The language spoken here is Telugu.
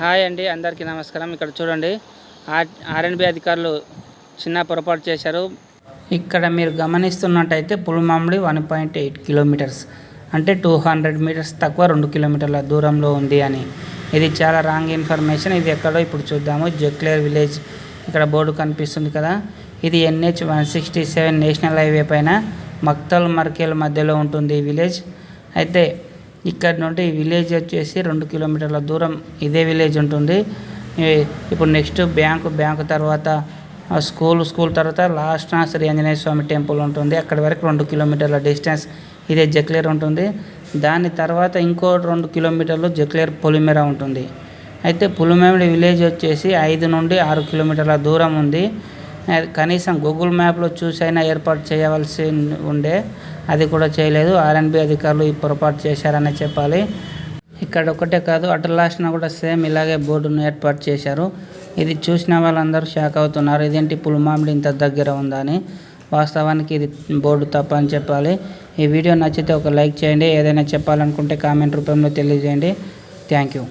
హాయ్ అండి అందరికీ నమస్కారం. ఇక్కడ చూడండి ఆర్ ఆర్ఎన్బి అధికారులు చిన్న పొరపాటు చేశారు. ఇక్కడ మీరు గమనిస్తున్నట్టయితే Pulmamidi one point eight kilometres అంటే టూ హండ్రెడ్ మీటర్స్ తక్కువ రెండు కిలోమీటర్ల దూరంలో ఉంది అని. ఇది చాలా రాంగ్ ఇన్ఫర్మేషన్. ఇది ఎక్కడో ఇప్పుడు చూద్దాము. జక్లేర్ విలేజ్ ఇక్కడ బోర్డు కనిపిస్తుంది కదా. ఇది NH one sixty seven national highway పైన మక్తల్ మర్కేల్ మధ్యలో ఉంటుంది ఈ విలేజ్. అయితే ఇక్కడ నుండి విలేజ్ వచ్చేసి రెండు కిలోమీటర్ల దూరం ఇదే విలేజ్ ఉంటుంది. ఇప్పుడు నెక్స్ట్ బ్యాంకు బ్యాంకు తర్వాత ఆ స్కూల్ స్కూల్ తర్వాత లాస్ట్ శ్రీ ఆంజనేయ స్వామి టెంపుల్ ఉంటుంది. అక్కడి వరకు రెండు కిలోమీటర్ల డిస్టెన్స్ ఇదే జక్లేర్ ఉంటుంది. దాని తర్వాత ఇంకో రెండు కిలోమీటర్లు జక్లేర్ పొలిమేర ఉంటుంది. అయితే పులిమేమిడి విలేజ్ వచ్చేసి ఐదు నుండి ఆరు కిలోమీటర్ల దూరం ఉంది. కనీసం గూగుల్ మ్యాప్లో చూసైనా ఏర్పాటు చేయవలసి ఉండే అది కూడా చేయలేదు. ఆర్ఎన్బి అధికారులు ఈ పొరపాటు చేశారని చెప్పాలి. ఇక్కడ ఒకటే కాదు అటు కూడా సేమ్ ఇలాగే బోర్డును ఏర్పాటు చేశారు. ఇది చూసిన వాళ్ళందరూ షాక్ అవుతున్నారు. ఇదేంటి పులిమామిడి ఇంత దగ్గర ఉందని వాస్తవానికి ఇది బోర్డు తప్ప అని చెప్పాలి. ఈ వీడియో నచ్చితే ఒక లైక్ చేయండి. ఏదైనా చెప్పాలనుకుంటే కామెంట్ రూపంలో తెలియజేయండి. Thank you.